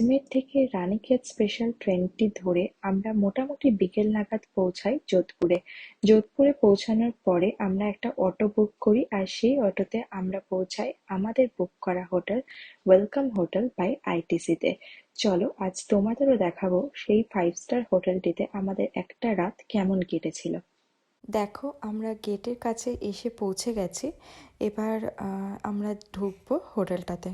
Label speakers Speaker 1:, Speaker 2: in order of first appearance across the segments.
Speaker 1: আজমের থেকে রানীক্ষেত স্পেশাল ট্রেনটি ধরে আমরা মোটামুটি বিকেল নাগাদ পৌঁছাই যোধপুরে। যোধপুরে পৌঁছানোর পরে আমরা একটা অটো বুক করি আর সেই অটোতে আমরা পৌঁছাই আমাদের বুক করা হোটেল ওয়েলকাম হোটেল বাই আইটিসিতে। চলো, আজ তোমাদেরও দেখাবো সেই ফাইভ স্টার হোটেলটিতে আমাদের একটা রাত কেমন কেটেছিল।
Speaker 2: দেখো, আমরা গেটের কাছে এসে পৌঁছে গেছি এবার আমরা ঢুকবো হোটেলটাতে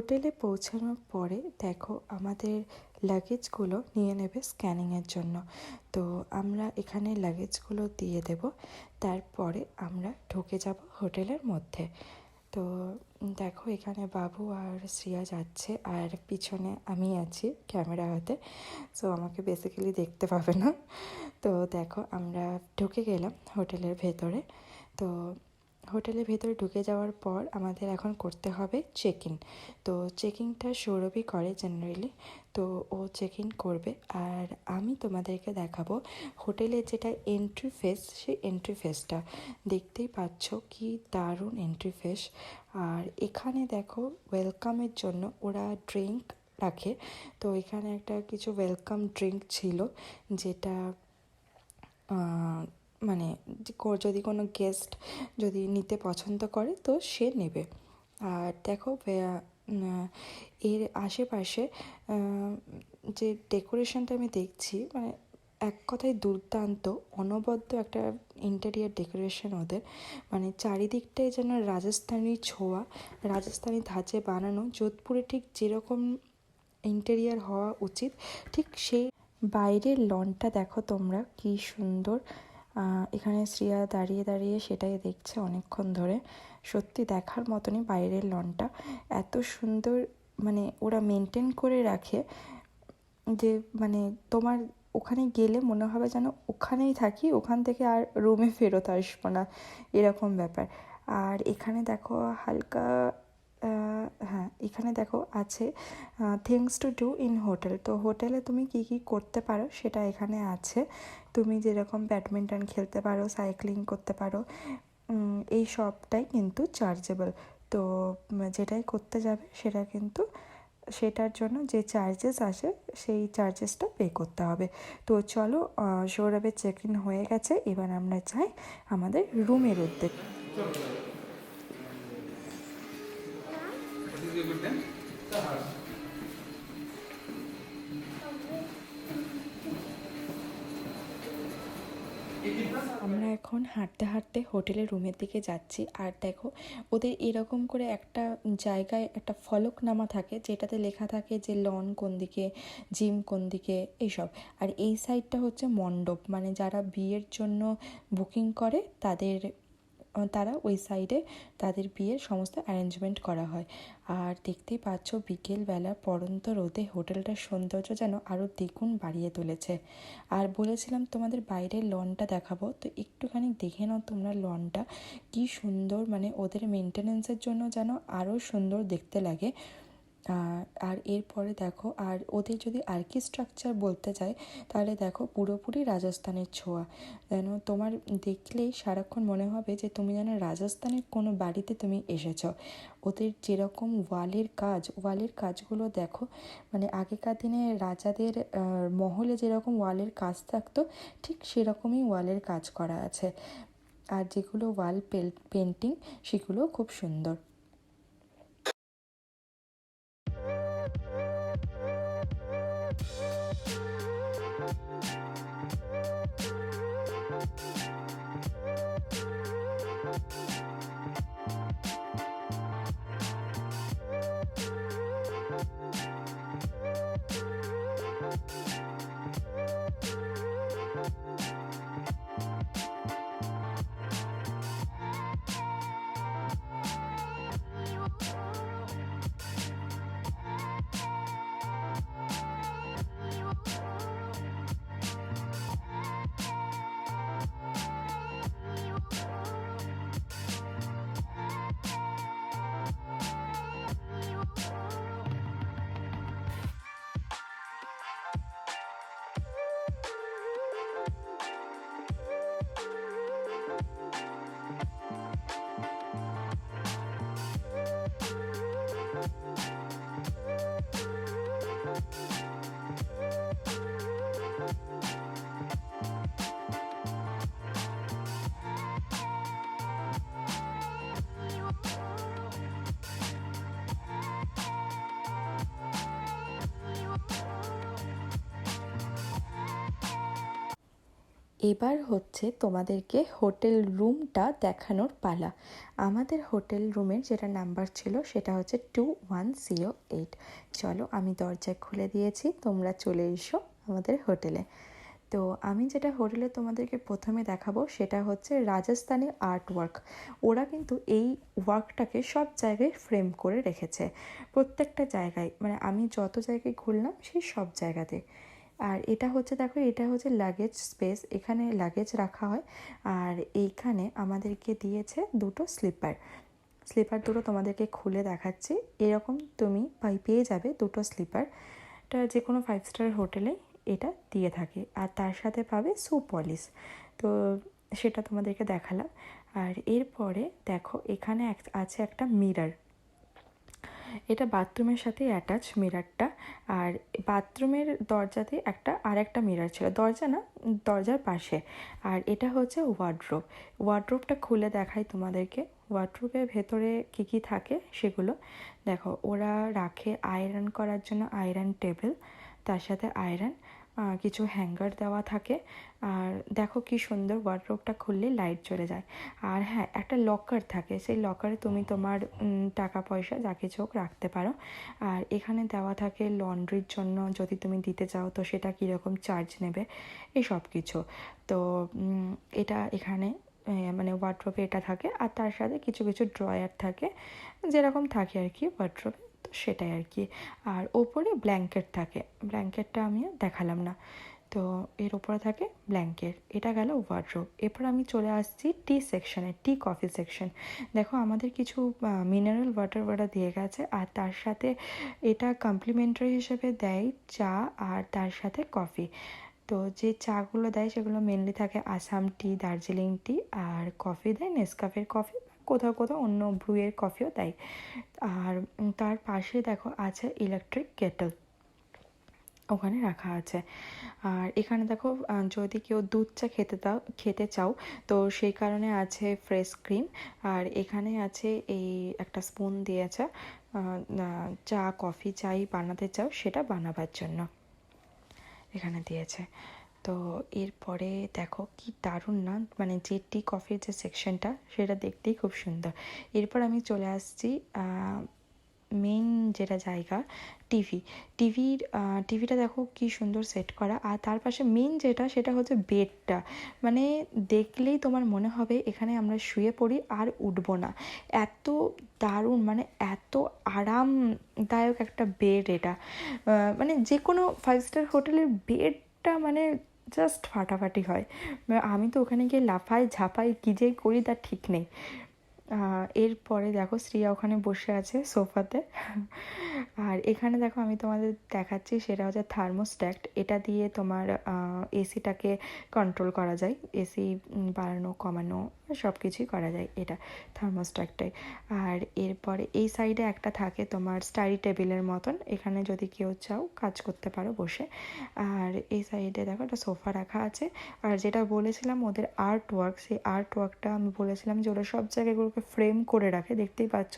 Speaker 2: হোটেলে পৌঁছানোর পরে দেখো আমাদের লাগেজগুলো নিয়ে নেবে স্ক্যানিংয়ের জন্য। তো আমরা এখানে লাগেজগুলো দিয়ে দেব, তারপরে আমরা ঢুকে যাব হোটেলের মধ্যে। তো দেখো এখানে বাবু আর শ্রিয়া যাচ্ছে আর পিছনে আমি আছি ক্যামেরা হাতে। সো আমাকে বেসিক্যালি দেখতে পাবে না। তো দেখো আমরা ঢুকে গেলাম হোটেলের ভেতরে। তো হোটেলের ভেতরে ঢুকে যাওয়ার পর আমাদের এখন করতে হবে চেক ইন তো চেকিংটা সৌরভই করে জেনারেলি তো ও চেক ইন করবে। আর আমি তোমাদেরকে দেখাবো হোটেলের যেটা এন্ট্রি ফেস সেই এন্ট্রি ফেসটা দেখতেই পাচ্ছ কি দারুণ এন্ট্রি ফেস আর এখানে দেখো ওয়েলকামের জন্য ওরা ড্রিঙ্ক রাখে। তো এখানে একটা কিছু ওয়েলকাম ড্রিঙ্ক ছিল, যেটা মানে যদি কোনো গেস্ট যদি নিতে পছন্দ করে, তো সে নেবে। আর দেখো এর আশেপাশে যে ডেকোরেশনটা আমি দেখছি মানে এক কথায় দুর্দান্ত, অনবদ্য একটা ইন্টেরিয়ার ডেকোরেশন ওদের। মানে চারিদিকটাই যেন রাজস্থানী ছোঁয়া, রাজস্থানী ধাঁচে বানানো। যোধপুরে ঠিক যেরকম ইন্টেরিয়ার হওয়া উচিত, ঠিক সেই বাইরের লনটা দেখো তোমরা, কি সুন্দর। এখানে শ্রিয়া দাঁড়িয়ে দাঁড়িয়ে সেটাই দেখছে অনেকক্ষণ ধরে। সত্যি দেখার মতনই বাইরের লনটা। এত সুন্দর মানে ওরা মেনটেন করে রাখে যে মানে তোমার ওখানে গেলে মনে হবে যেন ওখানেই থাকি, ওখান থেকে আর রুমে ফেরত আসব না, এরকম ব্যাপার। আর এখানে দেখো হালকা হ্যাঁ এখানে দেখো আছে things to do in hotel তো হোটেলে তুমি কি কি করতে পারো সেটা এখানে আছে। তুমি যেরকম ব্যাডমিন্টন খেলতে পারো, সাইক্লিং করতে পারো এই সবটাই কিন্তু চার্জেবল। তো যেটাই করতে যাবে সেটা কিন্তু, সেটার জন্য যে চার্জেস আসে সেই চার্জেসটা পে করতে হবে। তো চলো সৌরভের চেক ইন হয়ে গেছে, এবার আমরা চাই আমাদের রুমের উদ্যোগে আমরা এখন হাঁটতে হাঁটতে হোটেলের রুমের দিকে যাচ্ছি। আর দেখো, ওদের এরকম করে একটা জায়গায় একটা ফলকনামা থাকে, যেটাতে লেখা থাকে যে লন কোন দিকে, জিম কোন দিকে, এইসব। আর এই সাইডটা হচ্ছে মণ্ডপ। মানে যারা বিয়ের জন্য বুকিং করে, তাদের তারা ওই সাইডে তাদের বিয়ের সমস্ত অ্যারেঞ্জমেন্ট করা হয়। আর দেখতেই পাচ্ছ বিকেলবেলা পরন্ত রোদে হোটেলটার সৌন্দর্য যেন আরও দ্বিগুণ বাড়িয়ে তুলেছে। আর বলেছিলাম তোমাদের বাইরের লনটা দেখাবো, তো একটুখানি দেখে নাও তোমরা লনটা কি সুন্দর মানে ওদের মেনটেনেন্সের জন্য যেন আরও সুন্দর দেখতে লাগে। আর এরপরে দেখো, আর ওদের যদি আর্কিস্ট্রাকচার বলতে চাই, তাহলে দেখো পুরোপুরি রাজস্থানের ছোঁয়া। যেন তোমার দেখলেই সারাক্ষণ মনে হবে যে তুমি যেন রাজস্থানের কোনো বাড়িতে তুমি এসেছ। ওদের যেরকম ওয়ালের কাজ, ওয়ালের কাজগুলো দেখো মানে আগেকার দিনে রাজাদের মহলে যেরকম ওয়ালের কাজ থাকতো, ঠিক সেরকমই ওয়ালের কাজ করা আছে। আর যেগুলো ওয়াল পেন্টিং সেগুলো খুব সুন্দর। এবার হচ্ছে তোমাদেরকে হোটেল রুমটা দেখানোর পালা। আমাদের হোটেল রুমের যেটা নাম্বার ছিল সেটা হচ্ছে টু ওয়ান জিরো এইট। চলো আমি দরজা খুলে দিয়েছি, তোমরা চলে এসো আমাদের হোটেলে। তো আমি যেটা হোটেলে তোমাদেরকে প্রথমে দেখাবো সেটা হচ্ছে রাজস্থানি আর্ট ওয়ার্ক ওরা কিন্তু এই ওয়ার্কটাকে সব জায়গায় ফ্রেম করে রেখেছে। প্রত্যেকটা জায়গায় মানে আমি যত জায়গায় ঘুরলাম সেই সব জায়গাতে। আর এটা হচ্ছে, দেখো, এটা হচ্ছে লাগেজ স্পেস এখানে লাগেজ রাখা হয়। আর এইখানে আমাদেরকে দিয়েছে দুটো স্লিপার স্লিপার দুটো তোমাদেরকে খুলে দেখাচ্ছি। এরকম তুমি পাই, পেয়ে যাবে দুটো স্লিপার এটা যে কোনো ফাইভ স্টার হোটেলে এটা দিয়ে থাকে। আর তার সাথে পাবে সু পলিশ তো সেটা তোমাদেরকে দেখালাম। আর এরপরে দেখো, এখানে আছে একটা মিরার এটা বাথরুমের সাথে অ্যাটাচ মিরারটা আর বাথরুমের দরজাতে একটা আর একটা মিরার ছিল। দরজা না, দরজার পাশে। আর এটা হচ্ছে ওয়ার্ড্রোব ওয়ার্ড্রোবটা খুলে দেখাই তোমাদেরকে। ওয়ার্ড্রোবের ভেতরে কী কী থাকে সেগুলো। দেখো, ওরা রাখে আয়রন করার জন্য আয়রন টেবিল তার সাথে আয়রন কিছু হ্যাঙ্গার দেওয়া থাকে। আর দেখো কি সুন্দর ওয়ার্ড্রোবটা খুললে লাইট জ্বলে যায়। আর হ্যাঁ একটা লকার থাকে। সেই লকারে তুমি তোমার টাকা পয়সা যা কিছু হোক রাখতে পারো। আর এখানে দেওয়া থাকে লন্ড্রির জন্য যদি তুমি দিতে চাও তো সেটা কীরকম চার্জ নেবে, এই সব কিছু। তো এটা এখানে মানে ওয়ার্ড্রোবে এটা থাকে। আর তার সাথে কিছু কিছু ড্রয়ার থাকে। যেরকম থাকে আর কি ওয়ার্ড্রোবে। তো সেটাই আর কি। আর ওপরে ব্ল্যাঙ্কেট থাকে। ব্ল্যাঙ্কেটটা আমি দেখালাম না। তো এর ওপরে থাকে ব্ল্যাঙ্কেট এটা গেল ওয়ার্ড্রোব এরপর আমি চলে আসছি টি সেকশনে টি কফি সেকশন দেখো আমাদের কিছু মিনারেল ওয়াটার ওয়াটার দিয়ে গেছে। আর তার সাথে এটা কমপ্লিমেন্টারি হিসেবে দেয় চা আর তার সাথে কফি তো যে চাগুলো দেয় সেগুলো মেনলি থাকে আসাম টি দার্জিলিং টি আর কফি দেয় নেসকাফের কফি কোথাও কোথাও অন্য ব্রুয়ের কফিও দেয়। আর তার পাশে দেখো আছে ইলেকট্রিক কেটল ওখানে রাখা আছে। আর এখানে দেখো যদি কেউ দুধ চা খেতে দাও, খেতে চাও, তো সেই কারণে আছে ফ্রেশ ক্রিম আর এখানে আছে এই একটা স্পুন দিয়েছে চা কফি চাই বানাতে চাও, সেটা বানাবার জন্য। এখানে দিয়েছে। তো এরপরে দেখো কি দারুণ না? মানে যে টি কফির যে সেকশনটা সেটা দেখতেই খুব সুন্দর। এরপর আমি চলে আসছি মেইন যেটা জায়গা টিভি টিভির টিভিটা দেখো কি সুন্দর সেট করা। আর তার পাশে মেন যেটা, সেটা হচ্ছে বেডটা মানে দেখলেই তোমার মনে হবে এখানে আমরা শুয়ে পড়ি আর উঠবো না। এত দারুণ মানে এত আরামদায়ক একটা বেড এটা। মানে যে কোনো ফাইভ স্টার হোটেলের বেডটা মানে জাস্ট ফাটাফাটি হয়। আমি তো ওখানে গিয়ে লাফাই ঝাঁপাই, কী যে করি তার ঠিক নেই। এরপরে দেখো শ্রিয়া ওখানে বসে আছে সোফাতে। আর এখানে দেখো আমি তোমাদের দেখাচ্ছি সেটা হচ্ছে থার্মোস্ট্যাক্ট এটা দিয়ে তোমার এসিটাকে কন্ট্রোল করা যায়। এসি বাড়ানো, কমানো সব কিছুই করা যায় এটা থার্মোস্ট্যাটটাই আর এরপরে এই সাইডে একটা থাকে তোমার স্টাডি টেবিলের মতন। এখানে যদি কেউ চাও কাজ করতে পারো বসে। আর এই সাইডে দেখো একটা সোফা রাখা আছে। আর যেটা বলেছিলাম ওদের আর্ট ওয়ার্ক সেই আর্ট ওয়ার্কটা আমি বলেছিলাম যে ওরা সব জায়গায় ফ্রেম করে রাখে, দেখতেই পাচ্ছ?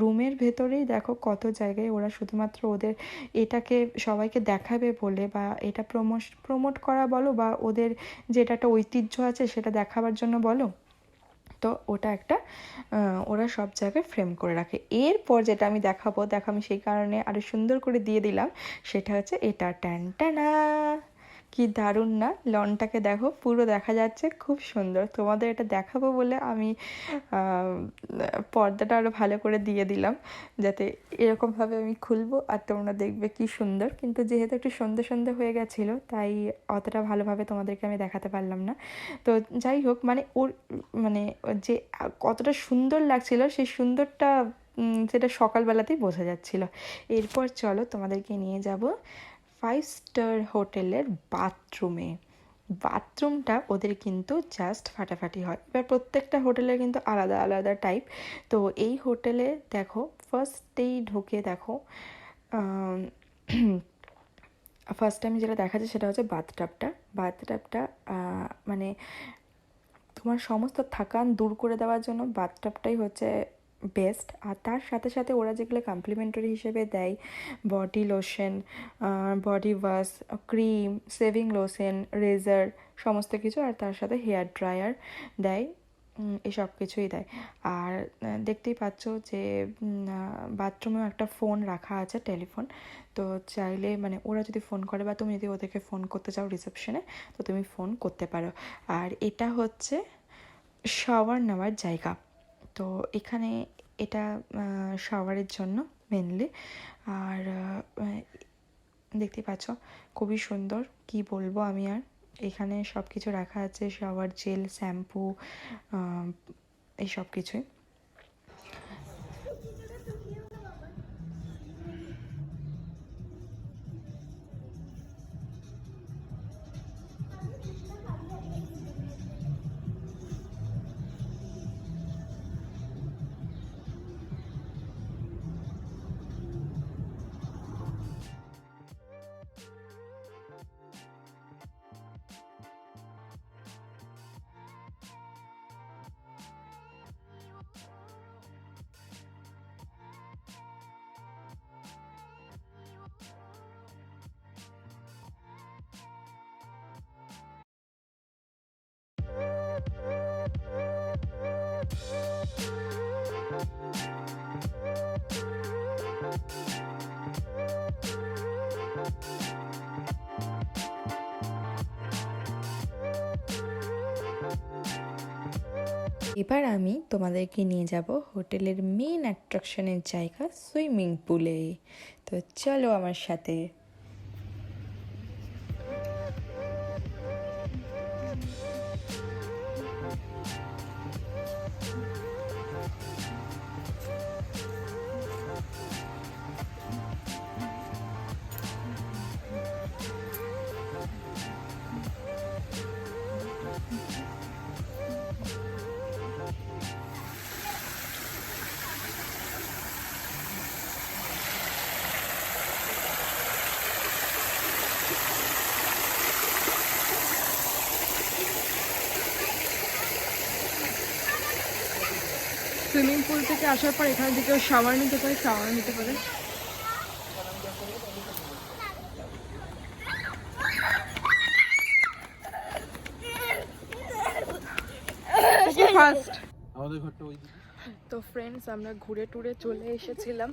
Speaker 2: রুমের ভেতরেই দেখো কত জায়গায় ওরা শুধুমাত্র ওদের এটাকে সবাইকে দেখাবে বলে বা এটা প্রমোশ প্রমোট করা বলো বা ওদের যেটা একটা ঐতিহ্য আছে সেটা দেখাবার জন্য বলো? তো ওটা একটা ওরা সব জায়গায় ফ্রেম করে রাখে। এরপর যেটা আমি দেখাবো, দেখো আমি সেই কারণে আরও সুন্দর করে দিয়ে দিলাম, সেটা হচ্ছে এটা। ট্যান টানা কি দারুণ না? লনটাকে দেখো, পুরো দেখা যাচ্ছে খুব সুন্দর। তোমাদের এটা দেখাবো বলে আমি পর্দাটা আরও ভালো করে দিয়ে দিলাম, যাতে এরকমভাবে আমি খুলবো আর তোমরা দেখবে কি সুন্দর। কিন্তু যেহেতু একটু সন্ধে সন্ধে হয়ে গেছিল, তাই অতটা ভালোভাবে তোমাদেরকে আমি দেখাতে পারলাম না। তো যাই হোক মানে ওর মানে যে কতটা সুন্দর লাগছিল, সেই সুন্দরটা সেটা সকালবেলাতেই বোঝা যাচ্ছিল। এরপর চলো তোমাদেরকে নিয়ে যাব ফাইভ স্টার হোটেলের বাথরুমে। বাথরুমটা ওদের কিন্তু জাস্ট ফাটাফাটি হয়। এবার প্রত্যেকটা হোটেলের কিন্তু আলাদা আলাদা টাইপ তো এই হোটেলে দেখো ফার্স্টেই ঢুকে দেখো ফার্স্ট টাইম যেটা দেখা যায় সেটা হচ্ছে বাথটাবটা বাথটাবটা মানে তোমার সমস্ত থাকান দূর করে দেওয়ার জন্য বাথটাবটাই হচ্ছে
Speaker 3: বেস্ট আর তার সাথে সাথে ওরা যেগুলো কমপ্লিমেন্টারি হিসেবে দেয় body lotion body wash cream shaving lotion razor সমস্ত কিছু আর তার সাথে হেয়ার ড্রায়ার দেয় এসব কিছুই দেয়। আর দেখতেই পাচ্ছ যে বাথরুমেও একটা ফোন রাখা আছে টেলিফোন তো চাইলে মানে ওরা যদি ফোন করে বা তুমি যদি ওদেরকে ফোন করতে চাও রিসেপশনে তো তুমি ফোন করতে পারো। আর এটা হচ্ছে শাওয়ার নেওয়ার জায়গা। তো এখানে এটা শাওয়ারের জন্য মেনলি আর দেখতে পাচ্ছ, খুবই সুন্দর। কি বলব আমি আর? এখানে সব কিছু রাখা আছে, শাওয়ার জেল, শ্যাম্পু এই সব কিছুই এবার আমি তোমাদেরকে নিয়ে যাব হোটেলের মেন অ্যাট্রাকশনের জায়গা সুইমিং পুলে। তো চলো আমার সাথে।
Speaker 2: সুইমিং পুল থেকে আসার পর এখান থেকে শাওয়ার নিতে পারে শাওয়ার নিতে পারে। তো ফ্রেন্ডস আমরা ঘুরে টুরে চলে এসেছিলাম।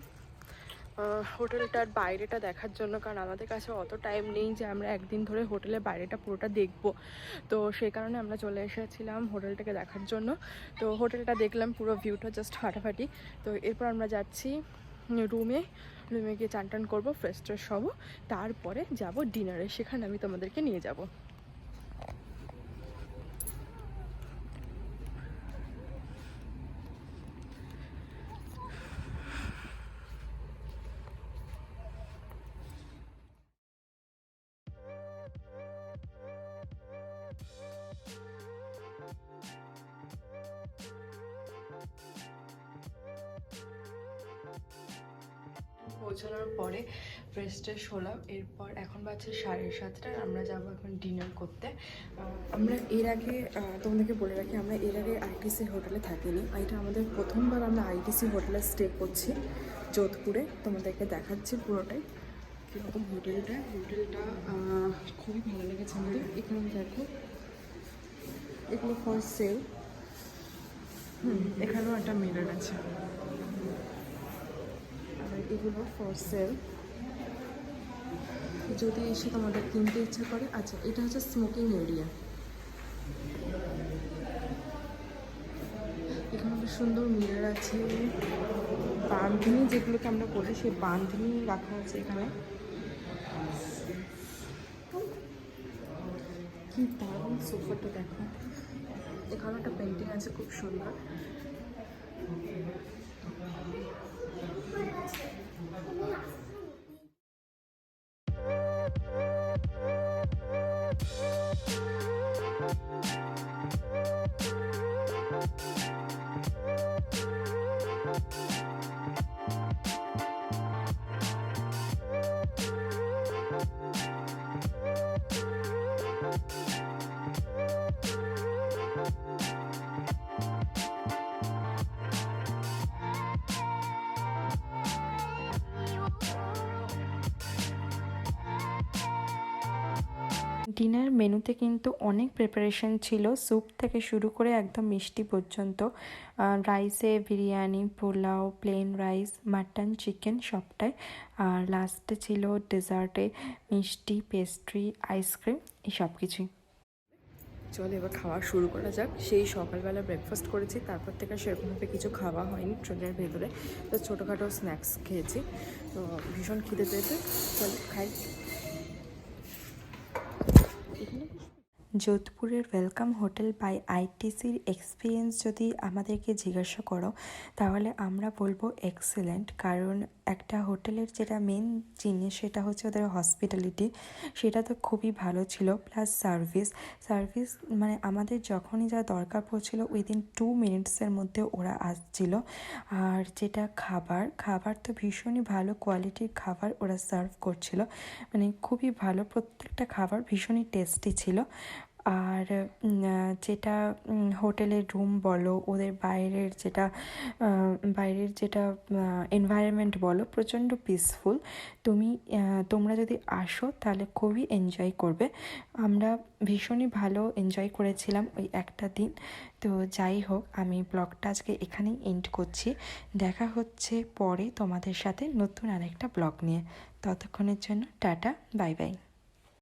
Speaker 2: হোটেলটার বাইরেটা দেখার জন্য, কারণ আমাদের কাছে অত টাইম নেই যে আমরা একদিন ধরে হোটেলের বাইরেটা পুরোটা দেখব। তো সেই কারণে আমরা চলে এসেছিলাম হোটেলটাকে দেখার জন্য। তো হোটেলটা দেখলাম, পুরো ভিউটা জাস্ট ফাটাফাটি। তো এরপর আমরা যাচ্ছি রুমে রুমে গিয়ে চান টান করব ফ্রেশ ট্রেশ হব। তারপরে যাব ডিনারে সেখানে আমি তোমাদেরকে নিয়ে যাব। হলাম। এরপর এখন বাজছে সাড়ে সাতটা, আমরা যাব এখন ডিনার করতে। আমরা এর আগে তোমাদেরকে বলে রাখি, আমরা এর আগে আইটিসি হোটেলে থাকিনি। এটা আমাদের প্রথমবার আমরা আইটিসি হোটেলে স্টে করছি যোধপুরে। তোমাদেরকে দেখাচ্ছি পুরোটাই। কীরকম হোটেলটা হোটেলটা খুবই ভালো লেগেছে আমাদের। এখানে দেখো, এগুলো ফর সেল হুম, এখানেও একটা মিরর আছে। আর এগুলো ফর সেল যদি এসে তোমাদের কিনতে ইচ্ছা করে আচ্ছা এটা হচ্ছে স্মোকিং এরিয়া এখানে একটা সুন্দর মিরর আছে। বান্ধনি যেগুলোকে আমরা বলি সেই বান্ধনি রাখা আছে এখানে। কি দারুণ সোফাটা দেখো। এখানে একটা পেন্টিং আছে, খুব সুন্দর। ডিনার মেনুতে কিন্তু অনেক প্রিপারেশন ছিল। স্যুপ থেকে শুরু করে একদম মিষ্টি পর্যন্ত। রাইসে biryani, pulao plain rice mutton chicken সবটাই। আর লাস্টে ছিল ডেজার্টে মিষ্টি পেস্ট্রি আইসক্রিম এই সব কিছুই
Speaker 4: চলো এবার খাওয়া শুরু করা যাক। সেই সকালবেলা ব্রেকফাস্ট করেছি, তারপর থেকে সেরকমভাবে কিছু খাওয়া হয়নি ট্রেনের ভেতরে। তো ছোটোখাটো স্ন্যাক্স খেয়েছি। তো ভীষণ খিদে পেয়েছে। চলো খাই।
Speaker 2: এখানে যোধপুরের ওয়েলকাম হোটেল বাই আইটিসির এক্সপিরিয়েন্স যদি আমাদেরকে জিজ্ঞাসা করো, তাহলে আমরা বলব এক্সেলেন্ট। কারণ একটা হোটেলের যেটা মেন জিনিস সেটা হচ্ছে ওদের হসপিটালিটি সেটা তো খুবই ভালো ছিল প্লাস সার্ভিস সার্ভিস মানে আমাদের যখনই যা দরকার পড়ছিল উইদিন টু মিনিটসের মধ্যে ওরা আসছিল। আর যেটা খাবার খাবার তো ভীষণই ভালো কোয়ালিটির খাবার ওরা সার্ভ করছিল। মানে খুবই ভালো, প্রত্যেকটা খাবার ভীষণই টেস্টি ছিল। আর যেটা হোটেলের রুম বলো, ওদের বাইরের যেটা বাইরের যেটা এনভায়রনমেন্ট বলো, প্রচণ্ড পিসফুল তুমি তোমরা যদি আসো, তাহলে খুবই এনজয় করবে। আমরা ভীষণই ভালো এনজয় করেছিলাম ওই একটা দিন। তো যাই হোক, আমি ব্লগটা আজকে এখানেই এন্ড করছি। দেখা হচ্ছে পরে তোমাদের সাথে নতুন আরেকটা ব্লগ নিয়ে। ততক্ষণের জন্য টাটা বাই বাই